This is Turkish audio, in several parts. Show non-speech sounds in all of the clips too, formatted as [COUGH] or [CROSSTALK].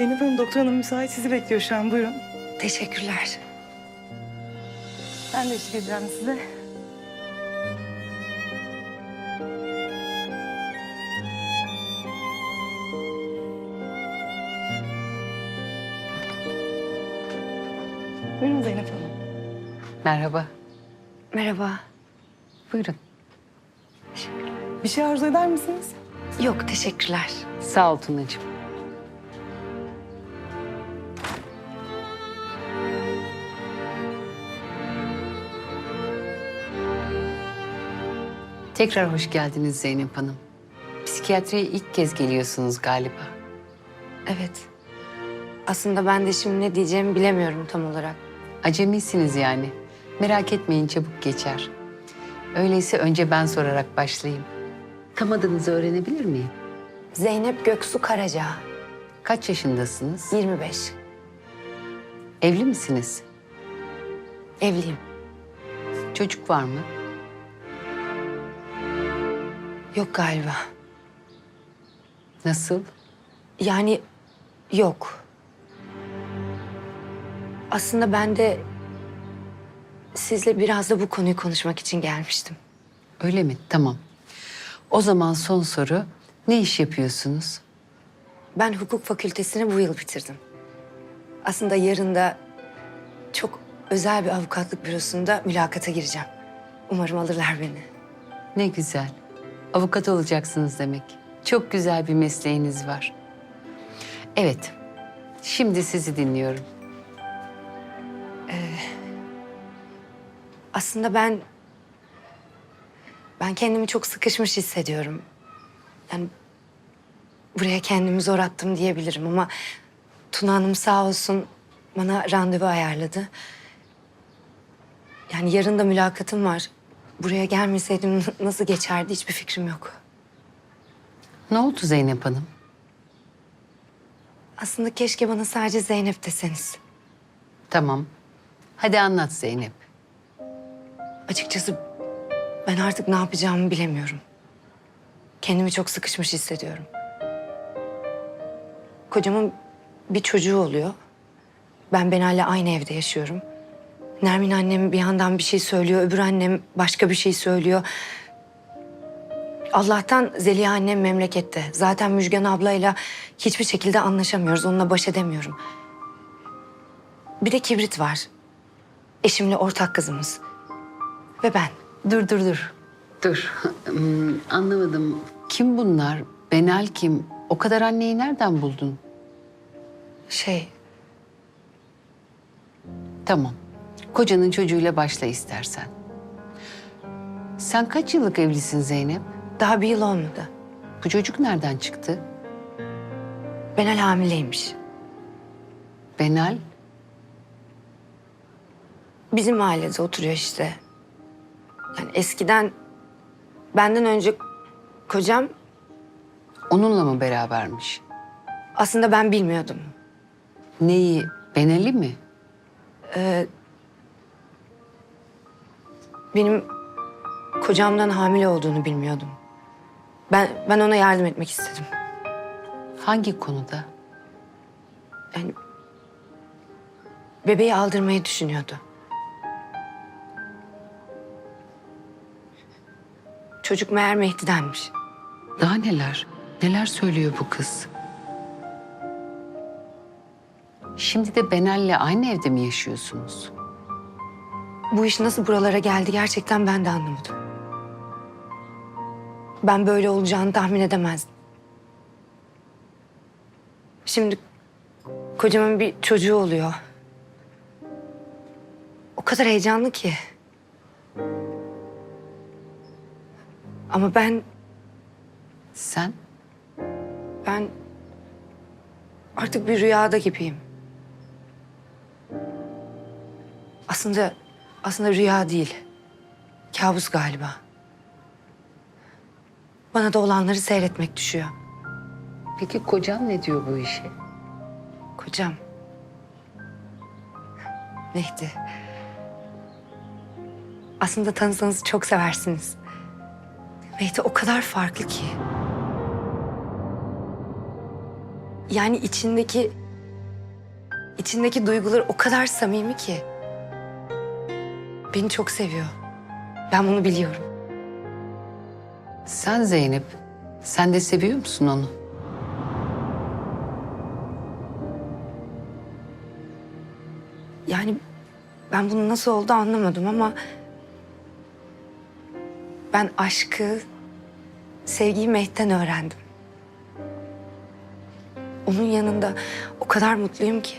Zeynep Hanım, doktor hanım müsait sizi bekliyor şu an. Buyurun. Teşekkürler. Ben de eşlik edeceğim size. Buyurun Zeynep Hanım. Merhaba. Merhaba. Buyurun. Bir şey arzu eder misiniz? Yok teşekkürler. Sağ ol Tunacığım. Tekrar hoş geldiniz Zeynep Hanım. Psikiyatriye ilk kez geliyorsunuz galiba. Evet. Aslında ben de şimdi ne diyeceğimi bilemiyorum tam olarak. Acemisiniz yani. Merak etmeyin çabuk geçer. Öyleyse önce ben sorarak başlayayım. Tam adınızı öğrenebilir miyim? Zeynep Göksu Karaca, Kaç yaşındasınız? 25. Evli misiniz? Evliyim. Çocuk var mı? Yok galiba. Nasıl? Yani yok. Aslında ben de sizle biraz da bu konuyu konuşmak için gelmiştim. Öyle mi? Tamam. O zaman son soru. Ne iş yapıyorsunuz? Ben hukuk fakültesini bu yıl bitirdim. Aslında yarın da çok özel bir avukatlık bürosunda mülakata gireceğim. Umarım alırlar beni. Ne güzel. Avukat olacaksınız demek. Çok güzel bir mesleğiniz var. Evet. Şimdi sizi dinliyorum. Aslında ben... Ben kendimi çok sıkışmış hissediyorum. Yani buraya kendimi zor attım diyebilirim ama... Tuna Hanım sağ olsun bana randevu ayarladı. Yani yarın da mülakatım var. Buraya gelmeseydim [LAUGHS] nasıl geçerdi hiçbir fikrim yok. Ne oldu Zeynep Hanım? Aslında keşke bana sadece Zeynep deseniz. Tamam. Hadi anlat Zeynep. Açıkçası ben artık ne yapacağımı bilemiyorum. Kendimi çok sıkışmış hissediyorum. Kocamın bir çocuğu oluyor. Ben Benal'le aynı evde yaşıyorum. Nermin annem bir yandan bir şey söylüyor, öbür annem başka bir şey söylüyor. Allah'tan Zeliha annem memlekette. Zaten Müjgan ablayla hiçbir şekilde anlaşamıyoruz. Onunla baş edemiyorum. Bir de Kibrit var. Eşimle ortak kızımız. Ve ben. Dur dur dur. Dur. Hmm, anlamadım. Kim bunlar? Benal kim? O kadar anneyi nereden buldun? Şey, Tamam. Kocanın çocuğuyla başla istersen. Sen kaç yıllık evlisin Zeynep? daha bir yıl olmadı. Bu çocuk nereden çıktı? Benal hamileymiş. Benal. Bizim mahallede oturuyor işte. Yani eskiden benden önce kocam Onunla mı berabermiş? aslında ben bilmiyordum. Neyi? Benal'i mi? Benim kocamdan hamile olduğunu bilmiyordum. Ben ben ona yardım etmek istedim. Hangi konuda? Yani bebeği aldırmayı düşünüyordu. Çocuk meğer Mehdi'denmiş. Daha neler? Neler söylüyor bu kız? Şimdi de Benal'le aynı evde mi yaşıyorsunuz? Bu iş nasıl buralara geldi gerçekten ben de anlamadım. Ben böyle olacağını tahmin edemezdim. Şimdi kocamın bir çocuğu oluyor. O kadar heyecanlı ki. Ama ben Sen? ben artık bir rüyada gibiyim. Aslında aslında rüya değil. Kabus galiba. Bana da olanları seyretmek düşüyor. Peki kocan ne diyor bu işe? Kocam. Mehdi. Aslında tanısanız çok seversiniz. Mehdi o kadar farklı ki. Yani içindeki içindeki duygular o kadar samimi ki. Beni çok seviyor. Ben bunu biliyorum. Sen Zeynep, sen de seviyor musun onu? Yani ben bunu nasıl oldu anlamadım ama... Ben aşkı, sevgiyi Mehmet'ten öğrendim. Onun yanında o kadar mutluyum ki.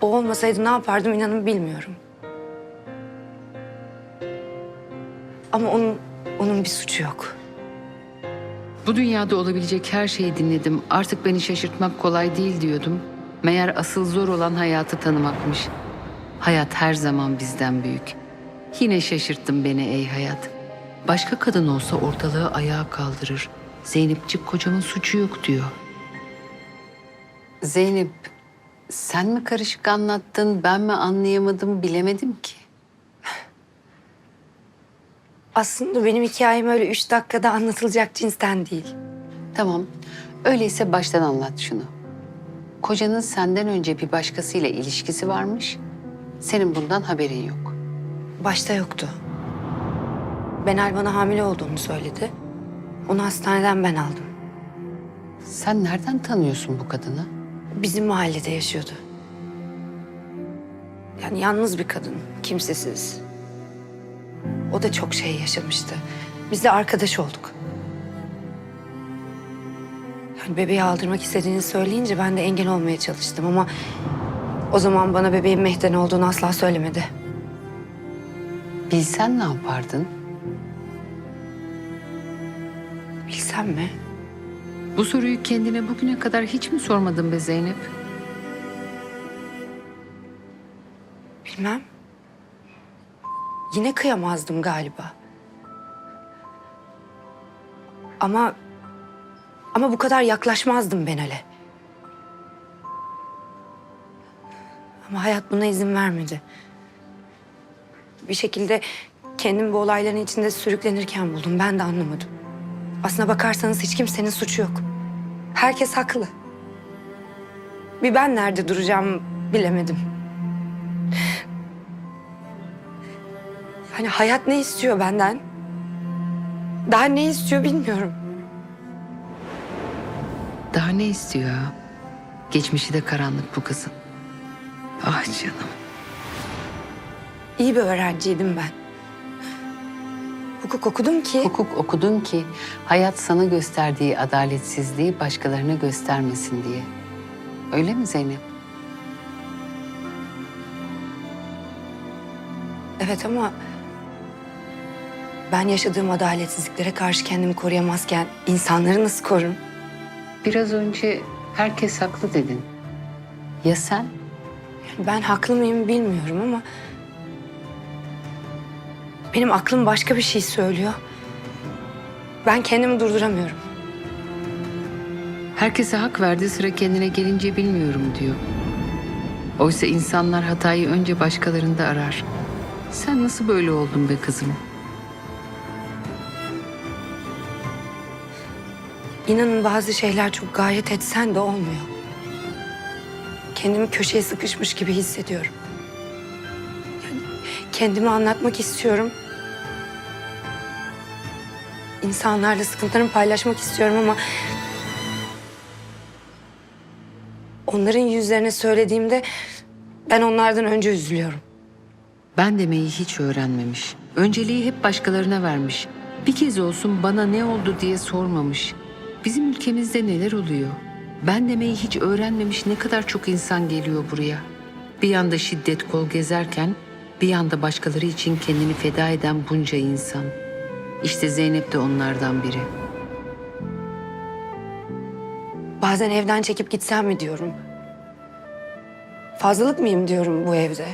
O olmasaydı ne yapardım inanın bilmiyorum. Ama onun, onun bir suçu yok. Bu dünyada olabilecek her şeyi dinledim. Artık beni şaşırtmak kolay değil diyordum. Meğer asıl zor olan hayatı tanımakmış. Hayat her zaman bizden büyük. Yine şaşırttın beni ey hayat. Başka kadın olsa ortalığı ayağa kaldırır. Zeynepcik kocamın suçu yok diyor. Zeynep, sen mi karışık anlattın, ben mi anlayamadım bilemedim ki. Aslında benim hikayem öyle üç dakikada anlatılacak cinsten değil. Tamam, öyleyse baştan anlat şunu. Kocanın senden önce bir başkasıyla ilişkisi varmış. Senin bundan haberin yok. Başta yoktu. Benal bana hamile olduğumu söyledi. Onu hastaneden ben aldım. Sen nereden tanıyorsun bu kadını? Bizim mahallede yaşıyordu. Yani yalnız bir kadın, kimsesiz. O da çok şey yaşamıştı. Biz de arkadaş olduk. Yani bebeği aldırmak istediğini söyleyince ben de engel olmaya çalıştım ama... ...o zaman bana bebeğin Mehden olduğunu asla söylemedi. Bilsen ne yapardın? Bilsem mi? Bu soruyu kendine bugüne kadar hiç mi sormadın be Zeynep? Bilmem. Yine kıyamazdım galiba. Ama ama bu kadar yaklaşmazdım Benal'e. Ama hayat buna izin vermedi. Bir şekilde kendimi bu olayların içinde sürüklenirken buldum. Ben de anlamadım. Aslına bakarsanız hiç kimsenin suçu yok. Herkes haklı. Bir ben nerede duracağım bilemedim. Hani hayat ne istiyor benden? Daha ne istiyor bilmiyorum. Daha ne istiyor ha? Geçmişi de karanlık bu kızın. Ah canım. İyi bir öğrenciydim ben. Hukuk okudum ki Hukuk okudun ki hayat sana gösterdiği adaletsizliği başkalarına göstermesin diye. Öyle mi Zeynep? evet ama ben yaşadığım adaletsizliklere karşı kendimi koruyamazken insanları nasıl korurum? Biraz önce herkes haklı dedin. Ya sen? Ben haklı mıyım bilmiyorum ama benim aklım başka bir şey söylüyor. Ben kendimi durduramıyorum. Herkese hak verdi sıra kendine gelince bilmiyorum diyor. Oysa insanlar hatayı önce başkalarında arar. Sen nasıl böyle oldun be kızım? İnanın bazı şeyler çok gayret etsen de olmuyor. Kendimi köşeye sıkışmış gibi hissediyorum. Yani kendimi anlatmak istiyorum. İnsanlarla sıkıntılarımı paylaşmak istiyorum ama... Onların yüzlerine söylediğimde ben onlardan önce üzülüyorum. Ben demeyi hiç öğrenmemiş. Önceliği hep başkalarına vermiş. Bir kez olsun bana ne oldu diye sormamış. Bizim ülkemizde neler oluyor? Ben demeyi hiç öğrenmemiş ne kadar çok insan geliyor buraya. Bir yanda şiddet kol gezerken bir yanda başkaları için kendini feda eden bunca insan. İşte Zeynep de onlardan biri. Bazen evden çekip gitsem mi diyorum. Fazlalık mıyım diyorum bu evde.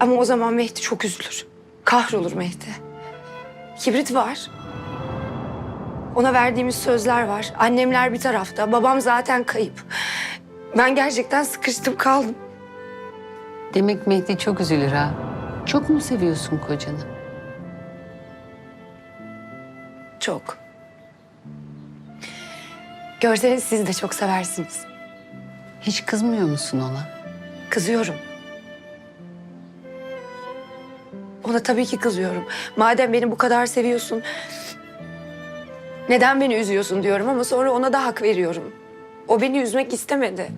Ama o zaman Mehdi çok üzülür. Kahrolur Mehdi. Kibrit var. Ona verdiğimiz sözler var. Annemler bir tarafta, babam zaten kayıp. Ben gerçekten sıkıştım kaldım. Demek Mehdi çok üzülür ha. Çok mu seviyorsun kocanı? Çok. Görseniz siz de çok seversiniz. Hiç kızmıyor musun ona? Kızıyorum. Ona tabii ki kızıyorum. Madem beni bu kadar seviyorsun... Neden beni üzüyorsun diyorum ama sonra ona da hak veriyorum. O beni üzmek istemedi.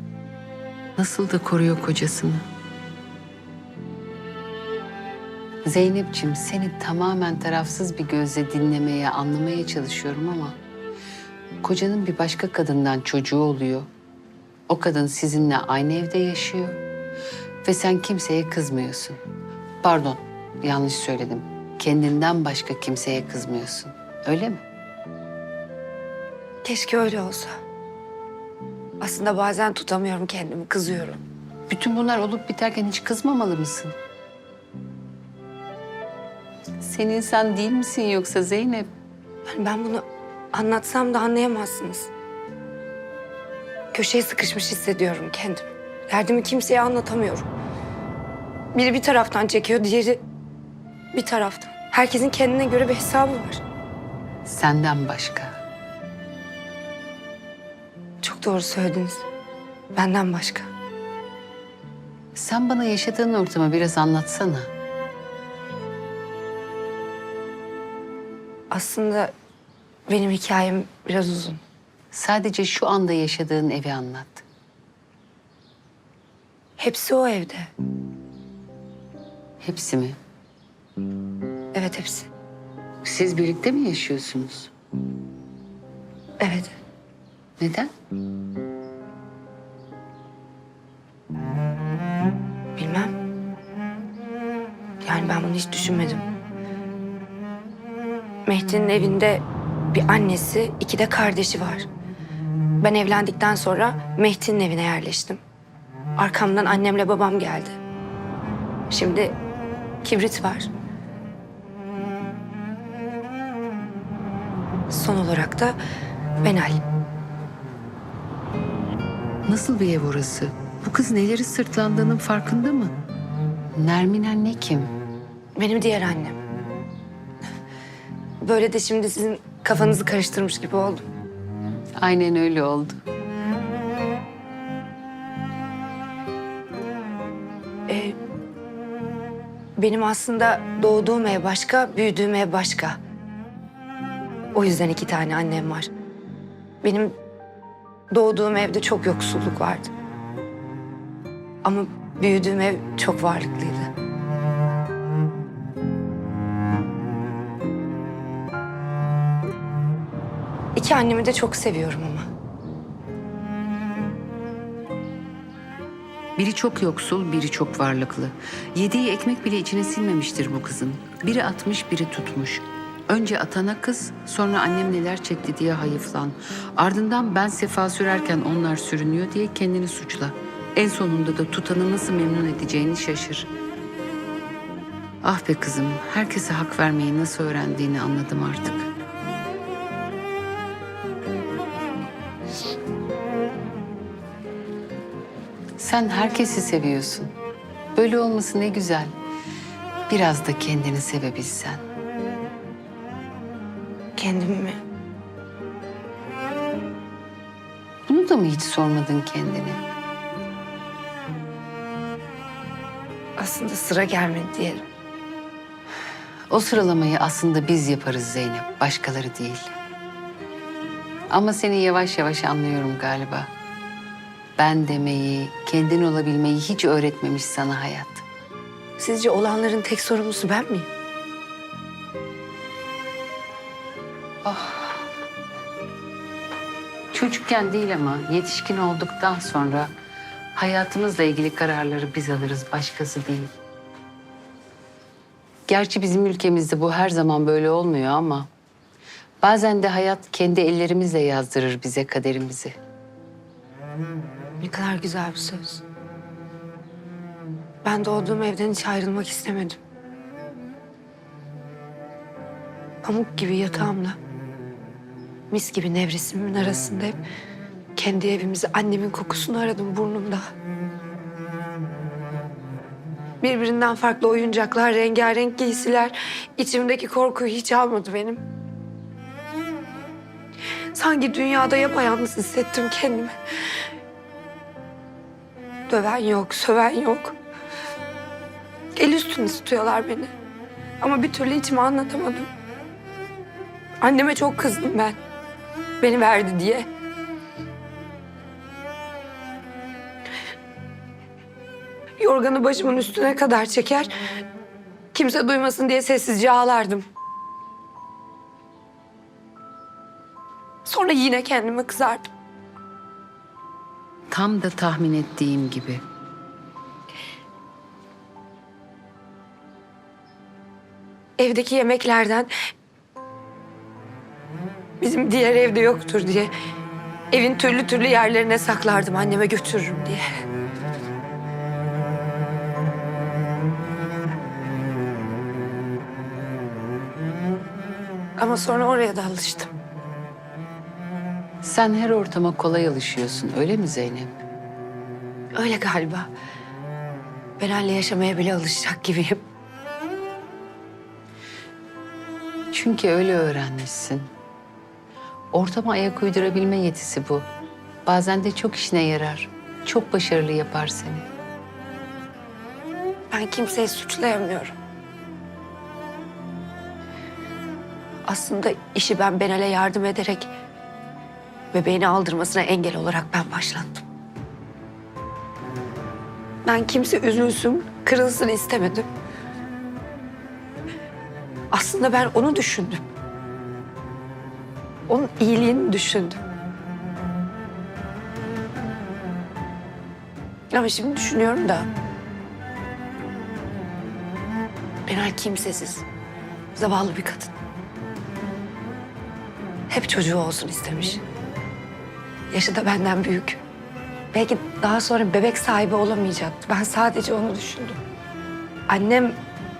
Nasıl da koruyor kocasını. Zeynep'ciğim seni tamamen tarafsız bir gözle dinlemeye, anlamaya çalışıyorum ama... ...kocanın bir başka kadından çocuğu oluyor. O kadın sizinle aynı evde yaşıyor. Ve sen kimseye kızmıyorsun. Pardon, yanlış söyledim. Kendinden başka kimseye kızmıyorsun. Öyle mi? Keşke öyle olsa. Aslında bazen tutamıyorum kendimi, kızıyorum. Bütün bunlar olup biterken hiç kızmamalı mısın? Sen insan değil misin yoksa Zeynep? Yani ben bunu anlatsam da anlayamazsınız. Köşeye sıkışmış hissediyorum kendimi. Derdimi kimseye anlatamıyorum. Biri bir taraftan çekiyor, diğeri bir taraftan. Herkesin kendine göre bir hesabı var. Senden başka. Çok doğru söylediniz. Benden başka. Sen bana yaşadığın ortamı biraz anlatsana. Aslında benim hikayem biraz uzun. Sadece şu anda yaşadığın evi anlat. Hepsi o evde. Hepsi mi? Evet hepsi. Siz birlikte mi yaşıyorsunuz? Evet. Neden? Bilmem. Yani ben bunu hiç düşünmedim. Mehdi'nin evinde bir annesi, iki de kardeşi var. Ben evlendikten sonra Mehdi'nin evine yerleştim. Arkamdan annemle babam geldi. Şimdi kibrit var. Son olarak da Benal. Nasıl bir ev orası? Bu kız neleri sırtlandığının farkında mı? Nermin anne kim? Benim diğer annem. Böyle de şimdi sizin kafanızı karıştırmış gibi oldum. Aynen öyle oldu. Ee, benim aslında doğduğum ev başka, büyüdüğüm ev başka. O yüzden iki tane annem var. Benim doğduğum evde çok yoksulluk vardı. Ama büyüdüğüm ev çok varlıklıydı. İki annemi de çok seviyorum ama. Biri çok yoksul, biri çok varlıklı. Yediği ekmek bile içine sinmemiştir bu kızın. Biri atmış, biri tutmuş. Önce atana kız, sonra annem neler çekti diye hayıflan. Ardından ben sefa sürerken onlar sürünüyor diye kendini suçla. En sonunda da tutanı nasıl memnun edeceğini şaşır. Ah be kızım, herkese hak vermeyi nasıl öğrendiğini anladım artık. Sen herkesi seviyorsun. Böyle olması ne güzel. Biraz da kendini sevebilsen. Kendimi mi? Bunu da mı hiç sormadın kendine? Aslında sıra gelmedi diyelim. O sıralamayı aslında biz yaparız Zeynep, başkaları değil. Ama seni yavaş yavaş anlıyorum galiba. Ben demeyi, kendin olabilmeyi hiç öğretmemiş sana hayat. Sizce olanların tek sorumlusu ben miyim? Çocukken değil ama yetişkin olduktan sonra hayatımızla ilgili kararları biz alırız, başkası değil. Gerçi bizim ülkemizde bu her zaman böyle olmuyor ama bazen de hayat kendi ellerimizle yazdırır bize kaderimizi. Ne kadar güzel bir söz. Ben doğduğum evden hiç ayrılmak istemedim. Pamuk gibi yatağımla, mis gibi nevresimin arasında hep kendi evimizi, annemin kokusunu aradım burnumda. Birbirinden farklı oyuncaklar, rengarenk giysiler içimdeki korkuyu hiç almadı benim. Sanki dünyada yapayalnız hissettim kendimi. Döven yok, söven yok. El üstünde tutuyorlar beni. Ama bir türlü içime anlatamadım. Anneme çok kızdım ben. Beni verdi diye. Yorganı başımın üstüne kadar çeker. Kimse duymasın diye sessizce ağlardım. Sonra yine kendime kızardım. Tam da tahmin ettiğim gibi. evdeki yemeklerden bizim diğer evde yoktur diye evin türlü türlü yerlerine saklardım anneme götürürüm diye. Ama sonra oraya da alıştım. Sen her ortama kolay alışıyorsun öyle mi Zeynep? Öyle galiba. Ben Halil'le yaşamaya bile alışacak gibiyim. Çünkü öyle öğrenmişsin. Ortama ayak uydurabilme yetisi bu. Bazen de çok işine yarar. Çok başarılı yapar seni. Ben kimseyi suçlayamıyorum. Aslında işi ben Benal'e yardım ederek bebeğini aldırmasına engel olarak ben başlattım. Ben kimse üzülsün, kırılsın istemedim. Aslında ben onu düşündüm. Onun iyiliğini düşündüm. Ama şimdi düşünüyorum da Benay kimsesiz. Zavallı bir kadın. Hep çocuğu olsun istemiş. Yaşı da benden büyük. Belki daha sonra bebek sahibi olamayacaktı. Ben sadece onu düşündüm. Annem,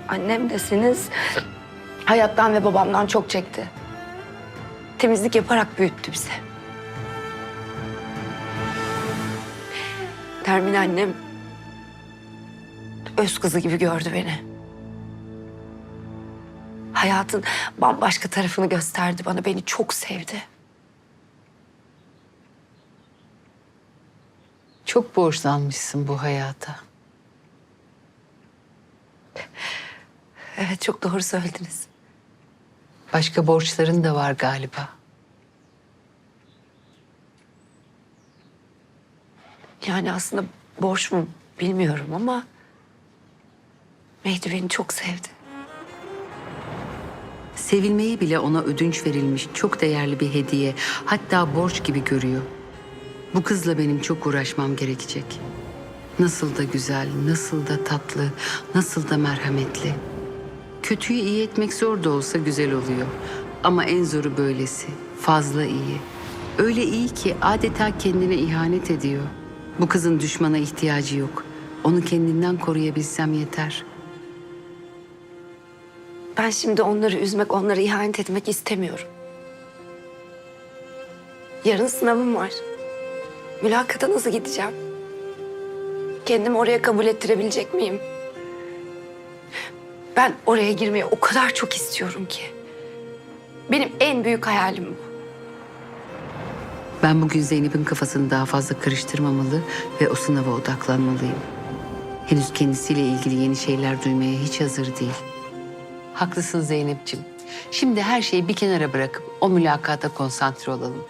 annem deseniz hayattan ve babamdan çok çekti. Temizlik yaparak büyüttü bizi. Termin annem öz kızı gibi gördü beni hayatın bambaşka tarafını gösterdi bana. Beni çok sevdi. Çok borçlanmışsın bu hayata. Evet çok doğru söylediniz. Başka borçların da var galiba. Yani aslında borç mu bilmiyorum ama Mehdi beni çok sevdi. Sevilmeyi bile ona ödünç verilmiş çok değerli bir hediye. Hatta borç gibi görüyor. Bu kızla benim çok uğraşmam gerekecek. Nasıl da güzel, nasıl da tatlı, nasıl da merhametli. Kötüyü iyi etmek zor da olsa güzel oluyor. Ama en zoru böylesi, fazla iyi. Öyle iyi ki adeta kendine ihanet ediyor. Bu kızın düşmana ihtiyacı yok. Onu kendinden koruyabilsem yeter. Ben şimdi onları üzmek, onlara ihanet etmek istemiyorum. Yarın sınavım var. Mülakata nasıl gideceğim? Kendimi oraya kabul ettirebilecek miyim? Ben oraya girmeyi o kadar çok istiyorum ki. Benim en büyük hayalim bu. Ben bugün Zeynep'in kafasını daha fazla karıştırmamalı ve o sınava odaklanmalıyım. Henüz kendisiyle ilgili yeni şeyler duymaya hiç hazır değil. Haklısın Zeynep'ciğim. Şimdi her şeyi bir kenara bırakıp o mülakata konsantre olalım.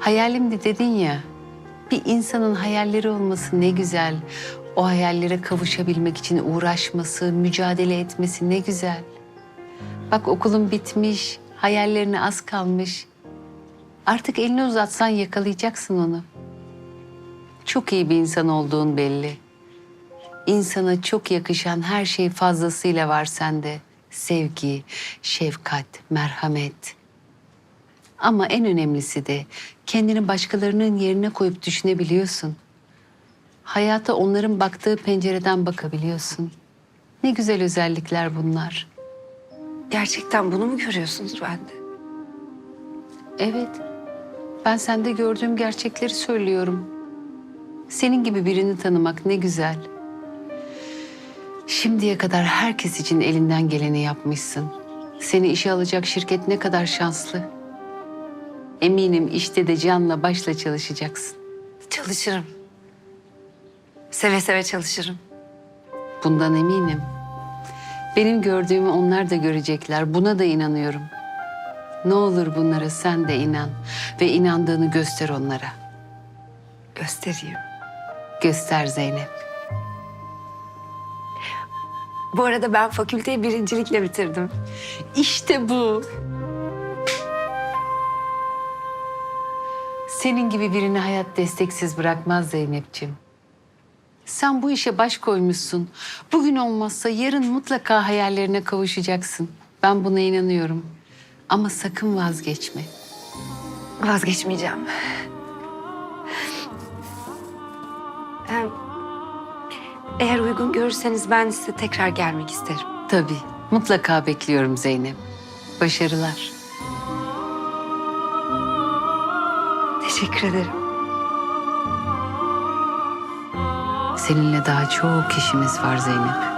Hayalimdi dedin ya. Bir insanın hayalleri olması ne güzel. O hayallere kavuşabilmek için uğraşması, mücadele etmesi ne güzel. Bak okulun bitmiş, hayallerine az kalmış. Artık elini uzatsan yakalayacaksın onu. Çok iyi bir insan olduğun belli. İnsana çok yakışan her şey fazlasıyla var sende. Sevgi, şefkat, merhamet. Ama en önemlisi de kendini başkalarının yerine koyup düşünebiliyorsun. Hayata onların baktığı pencereden bakabiliyorsun. Ne güzel özellikler bunlar. Gerçekten bunu mu görüyorsunuz bende? Evet. Ben sende gördüğüm gerçekleri söylüyorum. Senin gibi birini tanımak ne güzel. Şimdiye kadar herkes için elinden geleni yapmışsın. Seni işe alacak şirket ne kadar şanslı. Eminim işte de canla başla çalışacaksın. Çalışırım. Seve seve çalışırım. Bundan eminim. Benim gördüğümü onlar da görecekler. Buna da inanıyorum. Ne olur bunlara sen de inan ve inandığını göster onlara. Göstereyim. Göster Zeynep. Bu arada ben fakülteyi birincilikle bitirdim. İşte bu. Senin gibi birini hayat desteksiz bırakmaz Zeynep'ciğim. Sen bu işe baş koymuşsun. Bugün olmazsa yarın mutlaka hayallerine kavuşacaksın. Ben buna inanıyorum. Ama sakın vazgeçme. Vazgeçmeyeceğim. Ee, Eğer uygun görürseniz ben size tekrar gelmek isterim. Tabii, mutlaka bekliyorum Zeynep. Başarılar. Teşekkür ederim. Seninle daha çok işimiz var Zeynep.